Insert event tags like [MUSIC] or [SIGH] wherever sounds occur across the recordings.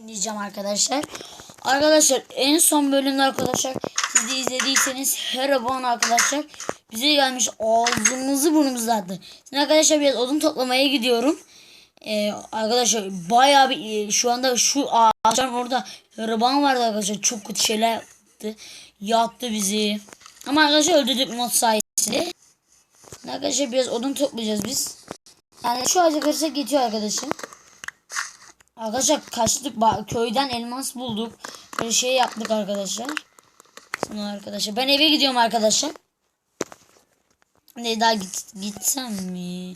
oynayacağım arkadaşlar. Arkadaşlar en son bölümde arkadaşlar siz de izlediyseniz Heraban arkadaşlar bize gelmiş ağzımızı burnumuzu attı. Şimdi arkadaşlar biraz odun toplamaya gidiyorum. Ee, arkadaşlar bayağı bir e, şu anda şu ağaçların orada Heraban vardı arkadaşlar çok kötü şeyler yaptı. Yaktı bizi. Ama arkadaşlar öldürdük mod sayesinde. Şimdi arkadaşlar biraz odun toplayacağız biz. Yani şu ağaca kırsak geçiyor arkadaşlar. Arkadaşlar kaçtık köyden elmas bulduk. Böyle şey yaptık arkadaşlar. Sonra arkadaşlar ben eve gidiyorum arkadaşlar. Ne daha git, gitsem mi?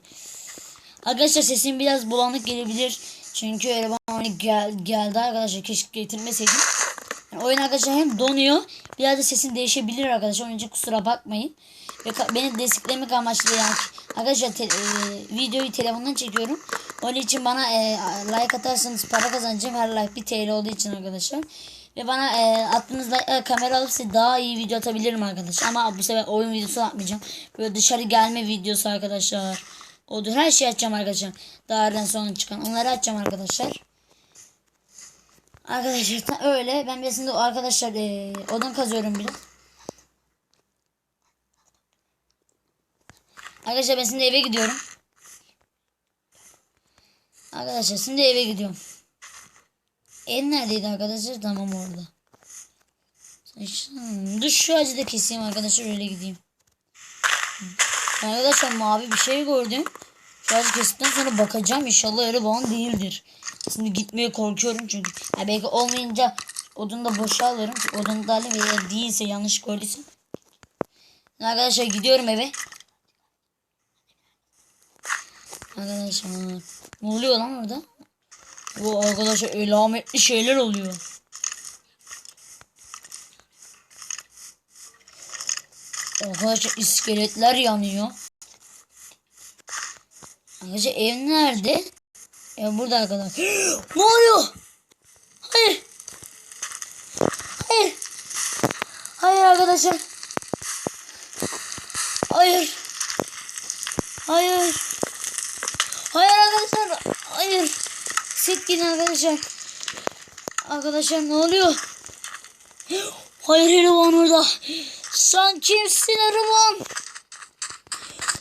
Arkadaşlar sesim biraz bulanık gelebilir. Çünkü Erban gel, geldi arkadaşlar. Keşke getirmeseydim. Yani oyun arkadaşlar hem donuyor. Biraz da sesin değişebilir arkadaşlar. Onun için kusura bakmayın. Ve beni desteklemek amaçlı yani. Arkadaşlar te- e, videoyu telefondan çekiyorum. Onun için bana e, like atarsanız para kazanacağım. Her like 1 TL olduğu için arkadaşlar. Ve bana e, attığınız e, kamera alıp size daha iyi video atabilirim arkadaşlar. Ama bu sefer oyun videosu atmayacağım. Böyle dışarı gelme videosu arkadaşlar. Odur her şeyi açacağım arkadaşlar. Daha sonra çıkan onları açacağım arkadaşlar. Arkadaşlar öyle. Ben şimdi arkadaşlar e, odun kazıyorum biraz. Arkadaşlar ben şimdi eve gidiyorum. Arkadaşlar şimdi eve gidiyorum. Ev neredeydi arkadaşlar? Tamam orada. Hmm, Dur şu ağacı da keseyim arkadaşlar öyle gideyim. Arkadaşlar mavi bir şey gördüm. Şu ağacı kestikten sonra bakacağım inşallah öyle bağım değildir. Şimdi gitmeye korkuyorum çünkü. Ya belki olmayınca odunu da boşa alırım. Odunu da alayım eğer değilse yanlış gördüysem. Arkadaşlar gidiyorum eve. Arkadaşlar ne oluyor lan orada? Bu arkadaşlar elametli şeyler oluyor. Arkadaşlar iskeletler yanıyor. Arkadaşlar ev nerede? Ev burada arkadaşlar. [GASPS] ne oluyor? Hayır. Hayır. Hayır arkadaşlar. Hayır. Hayır. Hayır. Sit gidin arkadaşlar. Arkadaşlar ne oluyor? Hayır Erivan orada. Sen kimsin Erivan?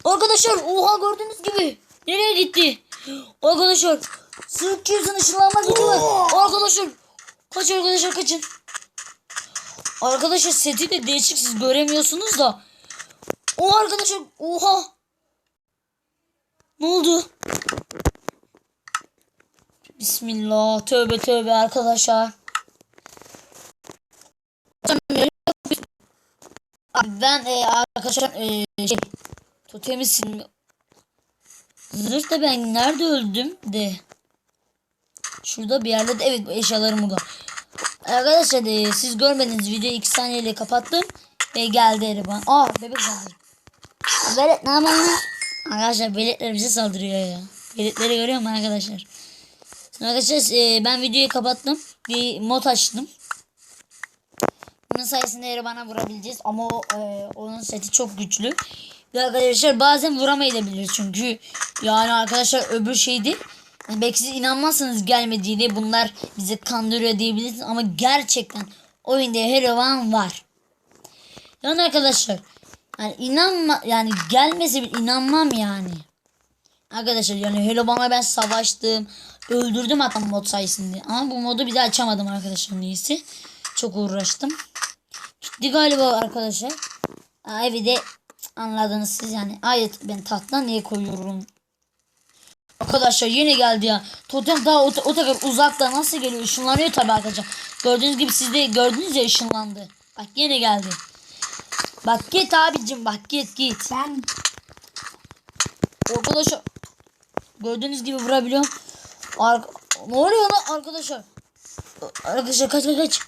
Arkadaşlar oha gördüğünüz gibi. Nereye gitti? Arkadaşlar. Sırf kimsin ışınlanma gücü var. Arkadaşlar. Kaç arkadaşlar kaçın. Arkadaşlar seti de değişik siz göremiyorsunuz da. O arkadaşlar oha. Ne oldu? Bismillah. Tövbe tövbe arkadaşlar. Ben e, arkadaşlar e, şey totemi silmi Zırh ben nerede öldüm de. Şurada bir yerde de evet bu eşyalarım burada. Arkadaşlar e, siz görmediniz videoyu 2 saniyeyle kapattım ve geldi Eriban. Aa bebek geldi. Velet ne yapalım? Arkadaşlar veletler bize saldırıyor ya. Veletleri görüyor musun arkadaşlar? Arkadaşlar e, ben videoyu kapattım. Bir mod açtım. Bunun sayesinde yere bana vurabileceğiz. Ama e, onun seti çok güçlü. Ve arkadaşlar bazen vuramayabilir çünkü. Yani arkadaşlar öbür şeydi. Belki siz inanmazsanız gelmediğini bunlar bizi kandırıyor diyebilirsiniz. Ama gerçekten oyunda Herovan var. Yani arkadaşlar yani inanma yani gelmese bile inanmam yani. Arkadaşlar yani Hello Bang'la ben savaştım. Öldürdüm hatta mod sayesinde. Ama bu modu bir daha açamadım arkadaşlar neyse. Çok uğraştım. Gitti galiba arkadaşlar. Aa, evi de anladınız siz yani. Ayet ben tahtına niye koyuyorum? Arkadaşlar yine geldi ya. Totem daha o, o kadar uzakta nasıl geliyor? Işınlanıyor tabi arkadaşlar. Gördüğünüz gibi siz de gördünüz ya ışınlandı. Bak yine geldi. Bak git abicim bak git git. Ben Arkadaşlar gördüğünüz gibi vurabiliyorum. Ar ne oluyor lan arkadaşlar? Arkadaşlar kaç kaç kaç.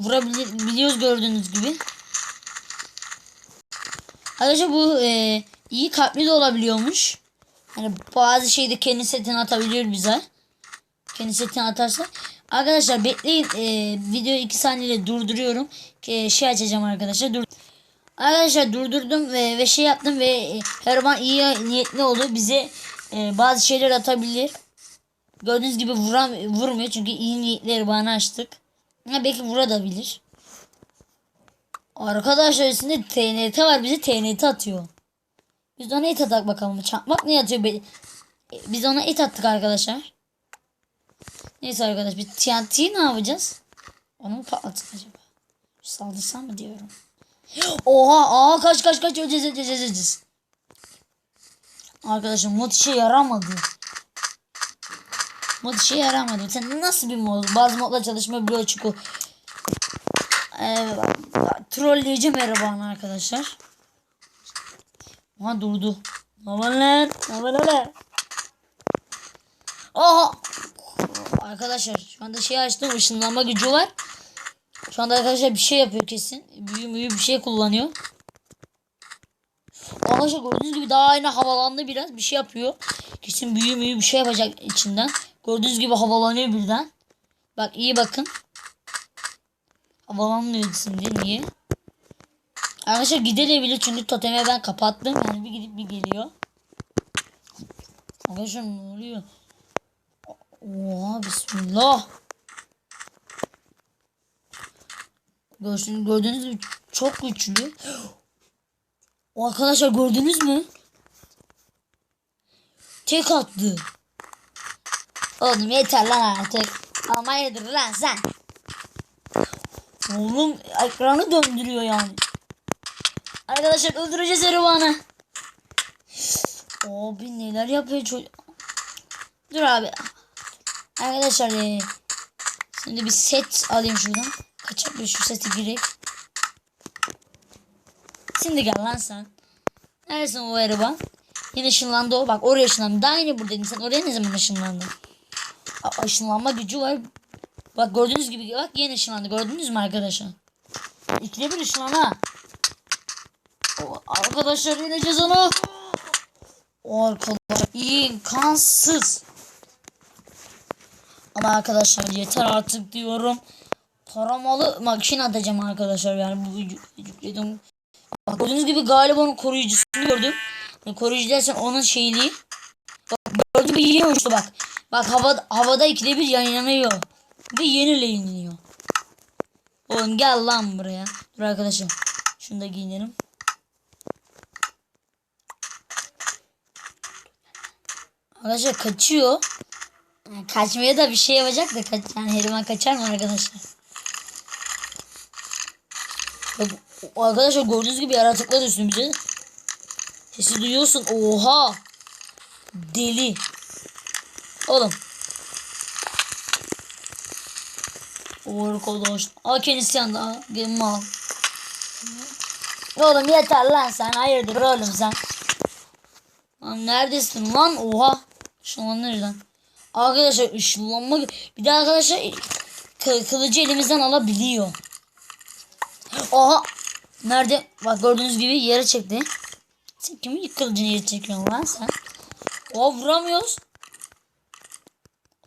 Vurabiliyoruz gördüğünüz gibi. Arkadaşlar bu e, iyi kalpli de olabiliyormuş. Yani bazı şeyde kendi setini atabiliyor bize. Kendi setini atarsa. Arkadaşlar bekleyin. E, videoyu 2 saniyede durduruyorum. E, şey açacağım arkadaşlar. Dur. Arkadaşlar durdurdum ve, ve şey yaptım ve e, Herman iyi niyetli oldu. Bize e, bazı şeyler atabilir. Gördüğünüz gibi vuram, vurmuyor çünkü iyi niyetleri bana açtık. Ha, belki vurabilir. Arkadaşlar üstünde TNT var bize TNT atıyor. Biz ona it atak bakalım. Çakmak ne atıyor? Be- E, Biz ona it attık arkadaşlar. Neyse arkadaş biz TNT'yi ne yapacağız? Onu mu patlatsak acaba? Saldırsam mı diyorum. [GASPS] Oha aa kaç kaç kaç öleceğiz öleceğiz öleceğiz. Arkadaşım mod işe yaramadı. Mod işe yaramadı. Sen nasıl bir mod? Bazı modlar çalışma bloğu çıkıyor. Evet, trolleyici merhaba arkadaşlar. Aha durdu. Havalar. Havalar. Aha. Arkadaşlar şu anda şey açtım ışınlanma gücü var. Şu anda arkadaşlar bir şey yapıyor kesin. Büyü müyü bir şey kullanıyor. Arkadaşlar gördüğünüz gibi daha aynı havalandı biraz. Bir şey yapıyor. Kesin büyü müyü bir şey yapacak içinden. Gördüğünüz gibi havalanıyor birden. Bak iyi bakın. Havalanmıyor şimdi. Niye? Arkadaşlar gidebilir çünkü totemi ben kapattım. Yani bir gidip bir geliyor. Arkadaşlar ne oluyor? Oha bismillah. Gördüğünüz, gördüğünüz gibi çok güçlü. Arkadaşlar gördünüz mü? Tek attı. Oğlum yeter lan artık. Ama yedir lan sen. Oğlum ekranı döndürüyor yani. Arkadaşlar öldüreceğiz Ervan'ı. Abi neler yapıyor çocuk. Dur abi. Arkadaşlar şimdi bir set alayım şuradan. Kaç yapıyor şu seti girek. Şimdi gel lan sen. Neredesin o Ervan? Yine ışınlandı o. Bak oraya ışınlandı. Daha yeni buradaydın. Sen oraya ne zaman ışınlandın? Aa, ışınlanma gücü var. Bak gördüğünüz gibi bak yeni ışınlandı. Gördünüz mü arkadaşlar? İkide bir ışınlan ha. Arkadaşlar yeneceğiz onu. O arkadaşlar imkansız. Ama arkadaşlar yeter artık diyorum. Taramalı makine atacağım arkadaşlar yani bu yük- yükledim. Bak gördüğünüz gibi galiba onun koruyucusunu gördüm. Yani koruyucu dersen onun şeyliği. Bak gördüğünüz gibi yine uçtu bak. Bak havada, havada ikide bir yayınlanıyor. Ve yenileniyor. Oğlum gel lan buraya. Dur arkadaşlar. Şunu da giyinelim. Arkadaşlar kaçıyor. Yani kaçmaya da bir şey yapacak da kaç yani Heriman kaçar mı arkadaşlar? O- arkadaşlar gördüğünüz gibi yaratıklar üstümüze. Sesi duyuyorsun. Oha. Deli. Oğlum. Arkadaş. Aa kendisi yandı. Aa, gelin al. Oğlum yeter lan sen. Hayırdır oğlum sen. Lan neredesin lan? Oha. Işınlanır lan. Arkadaşlar ışınlanma. Bir de arkadaşlar kı- kılıcı elimizden alabiliyor. Oha. Nerede? Bak gördüğünüz gibi yere çekti. Sen kimin kılıcını yere çekiyorsun lan sen? Oha vuramıyoruz.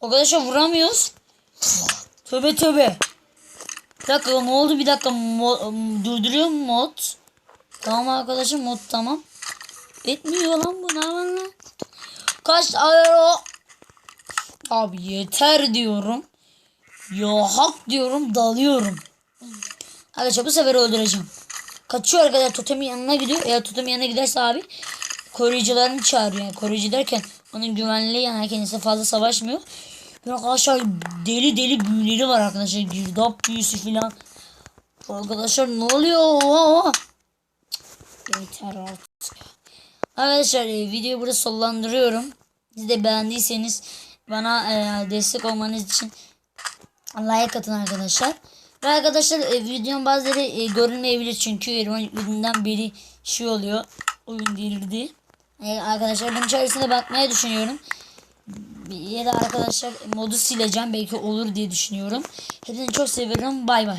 Arkadaşlar vuramıyoruz. Tövbe tövbe. Bir dakika ne oldu bir dakika Mo- durduruyor mu mod? Tamam arkadaşım mod tamam. Etmiyor lan bu ne var lan? Kaç ayro? Abi yeter diyorum. Ya hak diyorum dalıyorum. Arkadaşlar bu sefer öldüreceğim. Kaçıyor arkadaşlar totemin yanına gidiyor. Eğer totemin yanına giderse abi koruyucularını çağırıyor. Yani koruyucu derken onun güvenliği yani kendisi fazla savaşmıyor. Bir arkadaşlar deli deli büyüleri var arkadaşlar. Girdap büyüsü filan. Arkadaşlar ne oluyor? Oha, Yeter artık. Arkadaşlar e, videoyu burada sonlandırıyorum. Siz de beğendiyseniz bana e, destek olmanız için like atın arkadaşlar. Ve arkadaşlar e, videonun bazıları e, görünmeyebilir çünkü yüklediğinden beri şey oluyor. Oyun delirdi. E, arkadaşlar bunun içerisine bakmaya düşünüyorum. Ya da arkadaşlar modu sileceğim belki olur diye düşünüyorum. Hepinizi çok seviyorum. Bay bay.